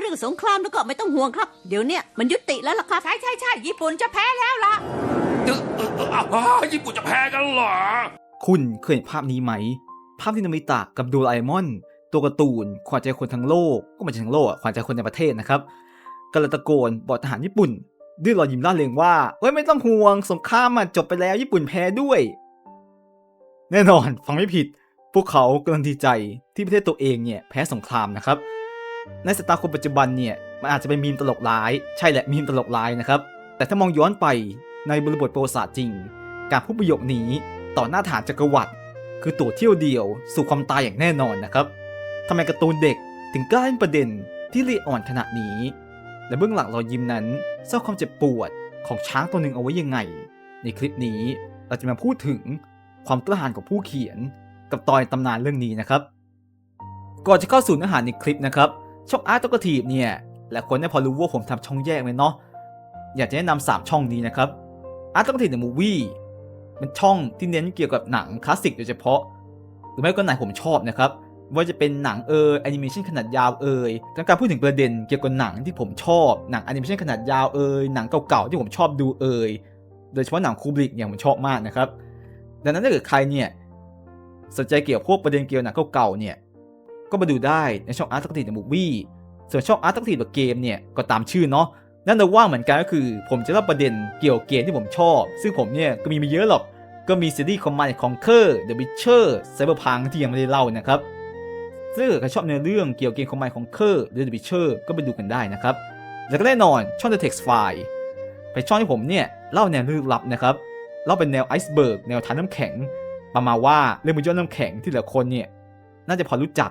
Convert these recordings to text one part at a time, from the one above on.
เรื่องสงครามแล้วก็ไม่ต้องห่วงครับ เดี๋ยวเนี้ยมันยุติแล้วล่ะครับ ใช่ใช่ใช่ญี่ปุ่นจะแพ้แล้วล่ะเออเออเอออ้าวญี่ปุ่นจะแพ้กันเหรอ คุณเคยเห็นภาพนี้ไหม ภาพที่นามิตะกับโดราเอมอน ตัวการ์ตูนขวัญใจคนทั้งโลก ก็ไม่ใช่ทั้งโลกอะขวัญใจคนในประเทศนะครับกำลังตะโกนบอกทหารญี่ปุ่น ด้วยรอยยิ้มร่าเริงว่าเอ้ยไม่ต้องห่วงสงครามอะจบไปแล้วญี่ปุ่นแพ้ด้วย แน่นอนฟังไม่ผิด พวกเขากำลังดีใจที่ประเทศตัวเองเนี่ยแพ้สงครามนะครับ ในสายตาคนปัจจุบันเนี่ยมันอาจจะเป็นมีมตลกร้าย ใช่แหละมีมตลกร้ายนะครับ แต่ถ้ามองย้อนไปในบริบทประวัติศาสตร์จริง การพูดประโยคนี้ต่อหน้าฐานจักรวรรดิคือตัวเที่ยวเดียวสู่ความตายอย่างแน่นอนนะครับทำไมการ์ตูนเด็กถึงกล้าเล่นประเด็นที่ละเอียดอ่อนขนาดนี้ และเบื้องหลังรอยยิ้มนั้นซ่อนความเจ็บปวดของช้างตัวหนึ่งเอาไว้ยังไง ในคลิปนี้เราจะมาพูดถึงความกล้าหาญของผู้เขียนกับตอนตำนานเรื่องนี้นะครับ ก่อนจะเข้าสู่เนื้อหาในคลิปนะครับ ช่องอาร์ตตกทีฟเนี่ยหลายคนได้พอรู้ว่าผมทำช่องแยกไหมเนาะอยากจะแนะนำสามช่องนี้นะครับอาร์ตตกทีฟในมูวี่เป็นช่องที่เน้นเกี่ยวกับหนังคลาสสิกโดยเฉพาะ หรือไม่ก็หนังผมชอบนะครับว่าจะเป็นหนังเออแอนิเมชันขนาดยาวเอยต้งการพูดถึงประเด็นเกี่ยวกับหนังที่ผมชอบหนังแอนิเมชันขนาดยาวเอยหนังเก่าๆที่ผมชอบดูเอยโดยเฉพาะหนังคูบริกเนี่ยผมชอบมากนะครับ ดังนั้นถ้าเกิดใครเนี่ยสนใจเกี่ยวกับพวกประเด็นเกี่ยวกับหนังเก่าๆเนี่ย ก็มาดูได้ในช่องอาร์ตตักทีดมูวี่ส่วนช่องอาร์ตตักทีดเกมเนี่ยก็ตามชื่อเนาะนั่นเราว่างเหมือนกันก็คือ ผมจะเล่าประเด็นเกี่ยวกับเกมที่ผมชอบ ซึ่งผมเนี่ยก็มีมาเยอะหรอก ก็มีซีรีส์คอมมานด์ของเคอร์เดอะบิชเชอร์ไซเบอร์พังที่ยังไม่ได้เล่านะครับ ซึ่งถ้าใครชอบในเรื่องเกี่ยวกับเกมคอมมานด์ของเคอร์หรือเดอะบิชเชอร์ก็ไปดูกันได้นะครับ แล้วก็แน่นอนช่อง The Text File เป็นช่องที่ผมเนี่ยเล่าแนวลึกลับนะครับ เล่าเป็นแนวไอซ์เบิร์กแนวทานน้ำแข็ง ประมาณว่าเรื่องบนยอดน้ำแข็งที่หลายคนเนี่ยน่าจะพอรู้จัก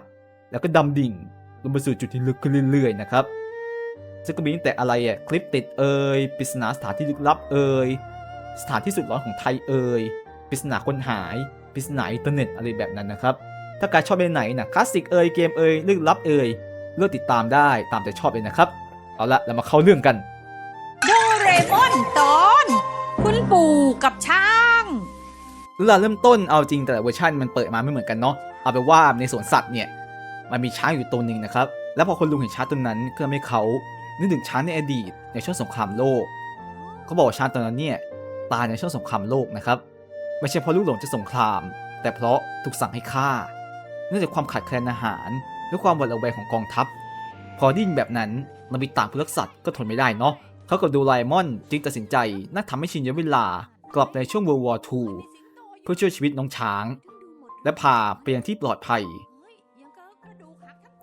แล้วก็ดำดิ่งลงไปสู่จุดที่ลึกขึ้นเรื่อยๆนะครับซึ่งก็มีตั้งแต่อะไรอะคลิปติดเอ่ยปริศนาสถานที่ลึกลับเอ่ยสถานที่สุดร้อนของไทยเอ่ยปริศนาคนหายปริศนาอินเทอร์เน็ตอะไรแบบนั้นนะครับ ถ้าการชอบเป็นไหนนะคลาสสิกเอ่ยเกมเอ่ยลึกลับเอ่ยเลือกติดตามได้ตามใจชอบเลยนะครับ เอาละเรามาเข้าเรื่องกันโดเรมอนตอน คุณปู่กับช้างเรื่องราวเริ่มต้นเอาจริงแต่ละเวอร์ชันมันเปิดมาไม่เหมือนกันเนาะเอาไปนว่าในสวนสัตว์เนี่ย มันมีช้างอยู่ตัวหนึ่งนะครับ แล้วพอคนลุงเห็นช้างตัวนั้นก็ทำให้เขานึกถึงช้างในอดีตในช่วงสงครามโลก เขาบอกว่าช้างตัวนั้นเนี่ยตายในช่วงสงครามโลกนะครับ ไม่ใช่เพราะลูกหลงจากสงคราม แต่เพราะถูกสั่งให้ฆ่า เนื่องจากความขาดแคลนอาหารและความหวาดระแวงของกองทัพ พอไดยินแบบนั้นนาบิตะผู้รักสัตว์ก็ทนไม่ได้เนาะเขากับดูไลมอนจึงตัดสินใจนักทำให้ชินย้อนเวลากลับในช่วง World War II เพื่อช่วยชีวิตน้องช้าง และพาไปยังที่ปลอดภัย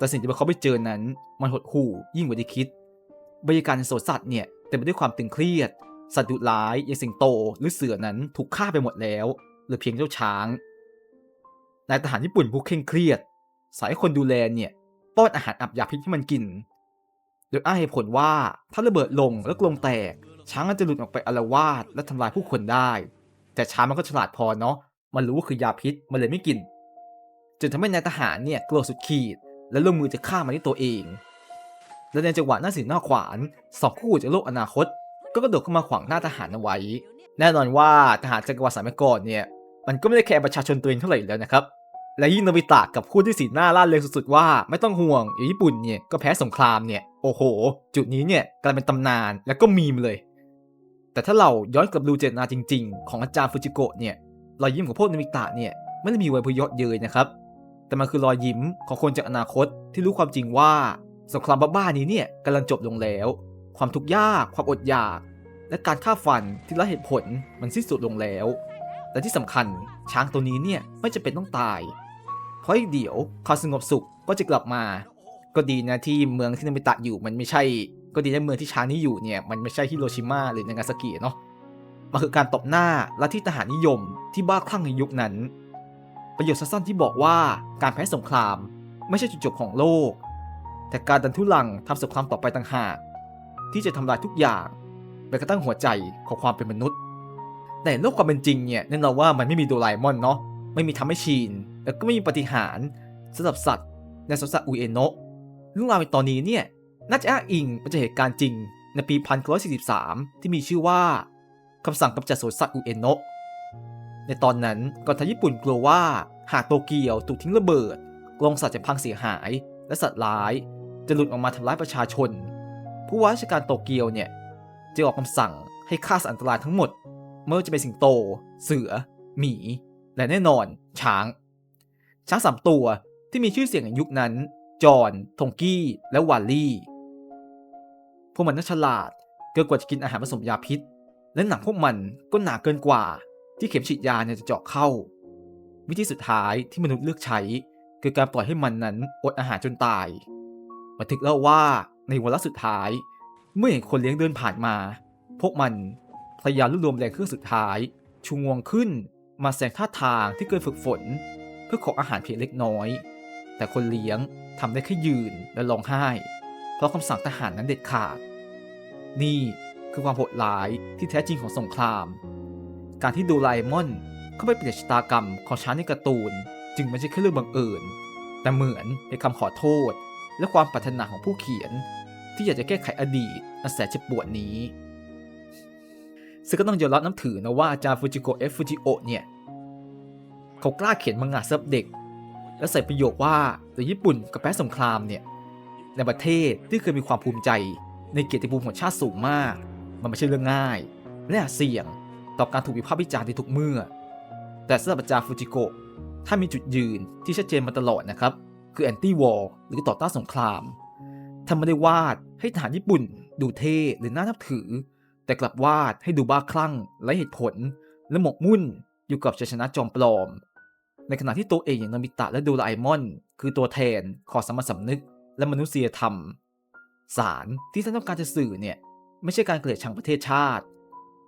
แต่สิ่งที่เขาไปเจอนั้น มันหดหู่ยิ่งกว่าที่คิด บรรยากาศในสวนสัตว์เนี่ยเต็มไปด้วยความตึงเครียด สัตว์ดุร้ายอย่างสิงโตหรือเสือนั้นถูกฆ่าไปหมดแล้วเหลือเพียงเจ้าช้างนายทหารญี่ปุ่นผู้เคร่งเครียด สายคนดูแลเนี่ยป้อนอาหารอับยาพิษให้มันกิน โดยอ้างเหตุผลว่าถ้าระเบิดลงแล้วกลงแตก ช้างมันจะหลุดออกไปอาละวาดและทำลายผู้คนได้ แต่ช้างมันก็ฉลาดพอเนาะมันรู้ว่าคือยาพิษมันเลยไม่กินจนทำให้นายทหารเนี่ยกลัวสุดขีด และลงมือจะฆ่ามันด้วยตัวเอง และในจังหวะหน้าสินหน้าขวานสองคู่จากโลกอนาคต ก็กระโดดเข้ามาขวางหน้าทหารเอาไว้ แน่นอนว่าทหารจักรวรรดิสมัยก่อนเนี่ยมันก็ไม่ได้แคร์ประชาชนตัวเองเท่าไหร่แล้วนะครับ และยิ่งโนบิตะกับพูดที่สีหน้าล่าเริงสุดๆว่าไม่ต้องห่วงอยู่ญี่ปุ่นเนี่ยก็แพ้สงครามเนี่ยโอ้โห จุดนี้เนี่ยกลายเป็นตำนานแล้วก็มีมเลย แต่ถ้าเราย้อนกลับดูเจตนาจริง ๆ ของอาจารย์ฟูจิโกะเนี่ยรอยยิ้มของพวกโนบิตะเนี่ยไม่ได้มีไว้เพื่อยาะเย้ยนะครับ แต่มันคือรอยยิ้มของคนจากอนาคตที่รู้ความจริงว่าสงครามบ้าๆนี้เนี่ยกำลังจบลงแล้ว ความทุกข์ยาก ความอดอยาก และการฆ่าฟันที่ไร้เหตุผลมันสิ้นสุดลงแล้ว และที่สำคัญช้างตัวนี้เนี่ยไม่จะเป็นต้องตาย เพราะอีกเดี๋ยวความสงบสุขก็จะกลับมา ก็ดีนะที่เมืองที่นามิตะอยู่มันไม่ใช่ ก็ดีนะเมืองที่ช้างนี้อยู่เนี่ยมันไม่ใช่ฮิโรชิมาหรือนางาซากิเนาะมันคือการตบหน้าและที่ทหารนิยมที่บ้าคลั่งในยุคนั้น ประโยชน์สั้นๆที่บอกว่าการแพ้สงคราม ไม่ใช่จุดจบของโลก แต่การดันทุลังทำสงครามต่อไปต่างหาก ที่จะทำลายทุกอย่างแม้กระทั่งหัวใจของความเป็นมนุษย์ แต่โลกความเป็นจริงเนี่ยแน่นอนว่ามันไม่มีโดราเอมอนเนาะไม่มีทำให้ชีน แล้วก็ไม่มีปฏิหารสำหรับสัตว์ในสวนสัตว์อุเอโนะเรื่องราวในตอนนี้เนี่ยน่าจะอ้างอิงมาจากเหตุการณ์จริงในปี 1943 ที่มีชื่อว่าคำสั่งกำจัดสวนสัตว์อุเอโนะ ในตอนนั้นกองทัพญี่ปุ่นกลัวว่าหากโตเกียวถูกทิ้งระเบิดกรงสัตว์จะพังเสียหาย และสัตว์ร้ายจะหลุดออกมาทำร้ายประชาชน ผู้ว่าราชการโตเกียวเนี่ยจะออกคำสั่งให้ฆ่าสัตว์อันตรายทั้งหมดไม่ว่าจะเป็นสิงโต เสือ หมี และแน่นอน ช้าง ช้างสามตัวที่มีชื่อเสียงในยุคนั้น จอห์นทงกี้ และวาลลี่ พวกมันน่าฉลาดเกินกว่าจะกินอาหารผสมยาพิษ และหนังพวกมันก็หนาเกินกว่า ที่เข็มฉีดยาเนี่ยจะเจาะเข้า วิธีสุดท้ายที่มนุษย์เลือกใช้ คือการปล่อยให้มันนั้นอดอาหารจนตาย บันทึกเล่าว่าในวาระสุดท้าย เมื่อเห็นคนเลี้ยงเดินผ่านมา พวกมันพยายามรวบรวมแรงเครื่องสุดท้าย ชูงวงขึ้นมาแสดงท่าทางที่เกินฝึกฝน เพื่อขออาหารเพียงเล็กน้อย แต่คนเลี้ยงทำได้แค่ยืนและร้องไห้ เพราะคำสั่งทหารนั้นเด็ดขาด นี่คือความโหดร้ายที่แท้จริงของสงคราม การที่ดูไลมอนเข้าไปเปลี่ยนชะตากรรมของช้างในการ์ตูน จึงไม่ใช่แค่เรื่องบังเอิญแต่เหมือนเป็นคำขอโทษ และความปรารถนาของผู้เขียน ที่อยากจะแก้ไขอดีตอันแสนเจ็บปวดนี้ซึ่งก็ต้องยอมรับน้ำถือนะว่าอาจารย์ฟูจิโกเอฟฟูจิโอเนี่ย เขากล้าเขียนมังงะสำหรับเด็ก และใส่ประโยคว่าเดี๋ยวญี่ปุ่นกับแพ้สงครามเนี่ย ในประเทศที่เคยมีความภูมิใจ ในเกียรติภูมิของชาติสูงมาก มันไม่ใช่เรื่องง่าย และเสี่ยง ต่อการถูกวิพากษ์วิจารณ์ในทุกเมื่อ แต่สำหรับอาจารย์ฟูจิโกะถ้ามีจุดยืนที่ชัดเจนมาตลอดนะครับ คือแอนตี้วอลหรือต่อต้านสงครามทำไม่ได้วาดให้ทหารญี่ปุ่น ดูเท่หรือน่านับถือ แต่กลับวาดให้ดูบ้าคลั่งไร้เหตุผล และหมกมุ่นอยู่กับชัยชนะจอมปลอม ในขณะที่ตัวเองอย่างนามิตะและดราเอมอน คือตัวแทนของสมัญสำนึก และมนุษยธรรม สารที่ท่านต้องการจะสื่อเนี่ยไม่ใช่การเกลียดชังประเทศชาติ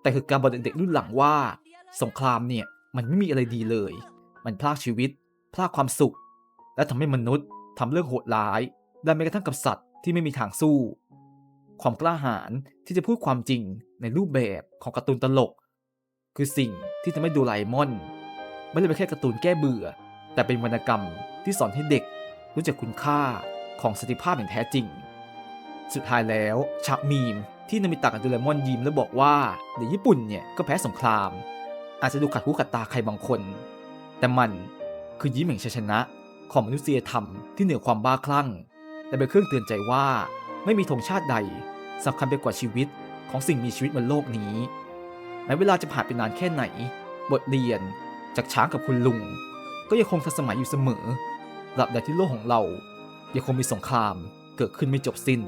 แต่คือการบอกเด็กๆรุ่นหลังว่า สงครามเนี่ยมันไม่มีอะไรดีเลย มันพลากชีวิต พลากความสุข และทำให้มนุษย์ทำเรื่องโหดร้ายได้แม้กระทั่งกับสัตว์ที่ไม่มีทางสู้ ความกล้าหาญที่จะพูดความจริงในรูปแบบของการ์ตูนตลก คือสิ่งที่ทำให้ดูไลมอน ไม่ได้เป็นแค่การ์ตูนแก้เบื่อ แต่เป็นวรรณกรรมที่สอนให้เด็กรู้จักคุณค่าของสติภาพอย่างแท้จริง สุดท้ายแล้วฉากมีม ที่นามิตะกับโดเรมอนยิ้มแล้วบอกว่าเดี๋ยวญี่ปุ่นเนี่ยก็แพ้สงคราม อาจจะดูขัดหูขัดตาใครบางคน แต่มันคือยิ้มแห่งชัยชนะของมนุษยธรรมที่เหนือความบ้าคลั่ง และเป็นเครื่องเตือนใจว่าไม่มีธงชาติใดสำคัญไปกว่าชีวิตของสิ่งมีชีวิตบนโลกนี้แม้เวลาจะผ่านไปนานแค่ไหน บทเรียนจากช้างกับคุณลุง ก็ยังคงทันสมัยอยู่เสมอตราบใดที่โลกของเรา ยังคงมีสงครามเกิดขึ้นไม่จบสิ้น